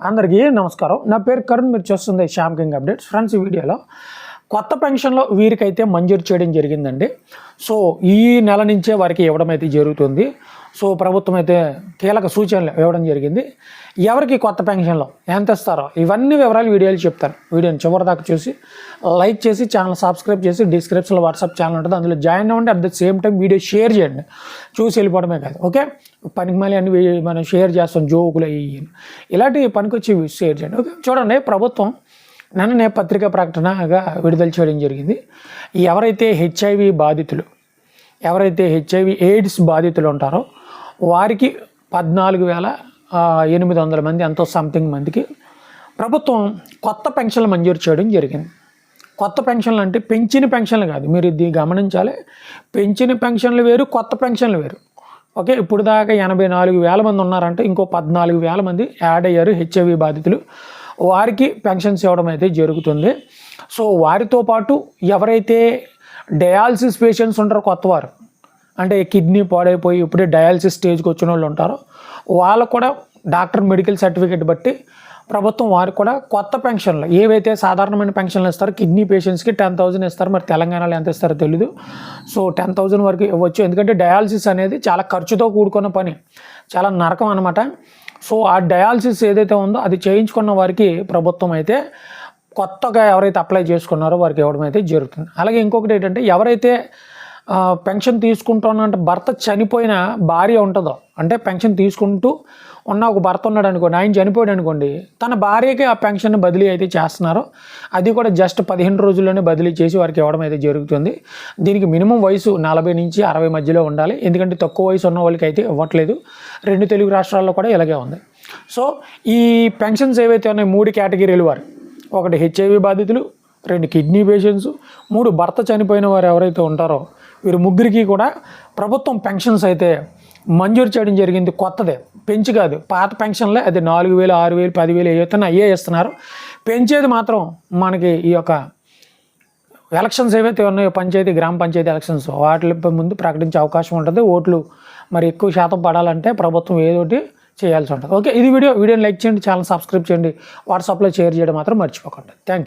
అందరికీ నమస్కారం. నా పేరు కరుణ్ మీరు చూస్తుంది శ్యామ్ కింగ్ అప్డేట్స్. ఫ్రెండ్స్ ఈ వీడియోలో కొత్త పెన్షన్లో వీరికైతే మంజూరు చేయడం జరిగిందండి. సో ఈ నెల నుంచే వారికి ఇవ్వడం అయితే జరుగుతుంది. సో ప్రభుత్వం అయితే కీలక సూచనలు ఇవ్వడం జరిగింది. ఎవరికి కొత్త పెన్షన్లో ఎంత ఇస్తారో ఇవన్నీ వివరాలు వీడియోలు చెప్తాను. వీడియోని చివరి దాకా చూసి లైక్ చేసి ఛానల్ సబ్స్క్రైబ్ చేసి డిస్క్రిప్షన్లో వాట్సాప్ ఛానల్ ఉంటుంది. అందులో జాయిన్ అవ్వండి. At the same time video share చేయండి. చూసి వెళ్ళిపోవడమే కాదు. ఓకే? పనికి మళ్ళీ అన్ని మనం షేర్ చేస్తాం జోకులు అయ్యి ఇయ్యి. ఇలాంటి పనికొచ్చి షేర్ చేయండి. ఓకే? చూడండి ప్రభుత్వం నిన్ననే పత్రికా ప్రకటనగా విడుదల చేయడం జరిగింది. ఎవరైతే హెచ్ఐవి బాధితులు ఎవరైతే హెచ్ఐవి ఎయిడ్స్ బాధితులు ఉంటారో వారికి పద్నాలుగు వేల ఎనిమిది వందల మంది ఎంతో సంథింగ్ మందికి ప్రభుత్వం కొత్త పెన్షన్లు మంజూరు చేయడం జరిగింది. కొత్త పెన్షన్లు అంటే పెంచిన పెన్షన్లు కాదు. మీరు ఇది గమనించాలి. పెంచిన పెన్షన్లు వేరు కొత్త పెన్షన్లు వేరు. ఓకే ఇప్పుడు దాకా ఎనభై నాలుగు వేల మంది ఉన్నారంటే ఇంకో పద్నాలుగు వేల మంది యాడ్ అయ్యారు హెచ్ఐవి బాధితులు. వారికి పెన్షన్స్ ఇవ్వడం అయితే జరుగుతుంది. సో వారితో పాటు ఎవరైతే డయాలసిస్ పేషెంట్స్ ఉంటారో కొత్తవారు అంటే కిడ్నీ పాడైపోయి ఇప్పుడే డయాలసిస్ స్టేజ్కి వచ్చిన వాళ్ళు ఉంటారో వాళ్ళకు కూడా డాక్టర్ మెడికల్ సర్టిఫికేట్ బట్టి ప్రభుత్వం వారికి కూడా కొత్త పెన్షన్లు ఏవైతే సాధారణమైన పెన్షన్లు ఇస్తారో కిడ్నీ పేషెంట్స్కి టెన్ థౌసండ్ ఇస్తారు. మరి తెలంగాణలో ఎంత ఇస్తారో తెలీదు. సో టెన్ థౌసండ్ వరకు ఇవ్వచ్చు. ఎందుకంటే డయాలసిస్ అనేది చాలా ఖర్చుతో కూడుకున్న పని. చాలా నరకం అనమాట సో ఆ డయాలసిస్ ఏదైతే ఉందో అది చేయించుకున్న వారికి ప్రభుత్వం అయితే కొత్తగా ఎవరైతే అప్లై చేసుకున్నారో వారికి ఇవ్వడం అయితే జరుగుతుంది. అలాగే ఇంకొకటి ఏంటంటే ఎవరైతే పెన్షన్ తీసుకుంటాను అంటే భర్త చనిపోయిన భార్య ఉంటుందో అంటే పెన్షన్ తీసుకుంటూ ఉన్న ఒక భర్త ఉన్నాడు అనుకోండి ఆయన చనిపోయాడు అనుకోండి తన భార్యకి ఆ పెన్షన్ బదిలీ అయితే చేస్తున్నారు. అది కూడా జస్ట్ పదిహేను రోజుల్లోనే బదిలీ చేసి వారికి ఇవ్వడం అయితే జరుగుతుంది. దీనికి మినిమం వయసు నలభై నుంచి అరవై మధ్యలో ఉండాలి. ఎందుకంటే తక్కువ వయసు ఉన్న వాళ్ళకి అయితే ఇవ్వట్లేదు. రెండు తెలుగు రాష్ట్రాల్లో కూడా ఇలాగే ఉంది. సో ఈ పెన్షన్స్ ఏవైతే ఉన్నాయో మూడు కేటగిరీలు వారు. ఒకటి హెచ్ఐవి బాధితులు రెండు కిడ్నీ పేషెంట్స్ మూడు భర్త చనిపోయిన వారు ఎవరైతే ఉంటారో వీరు ముగ్గురికి కూడా ప్రభుత్వం పెన్షన్స్ అయితే మంజూరు చేయడం జరిగింది కొత్తదే. పెంచి కాదు పాత పెన్షన్లే అది నాలుగు వేలు ఆరు వేలు పదివేలు ఏవైతే అయ్యే ఇస్తున్నారు. పెంచేది మాత్రం మనకి ఈ యొక్క ఎలక్షన్స్ ఏవైతే ఉన్నాయో పంచాయతీ గ్రామ పంచాయతీ ఎలక్షన్స్ వాటి ముందు ప్రకటించే అవకాశం ఉంటుంది. ఓట్లు మరి ఎక్కువ శాతం పడాలంటే ప్రభుత్వం ఏదోటి చేయాల్సి ఉంటుంది. ఓకే ఇది వీడియో. వీడియోని లైక్ చేయండి ఛానల్ సబ్స్క్రైబ్ చేయండి. వాట్సాప్లో షేర్ చేయడం మాత్రం మర్చిపోకండి. Thank you.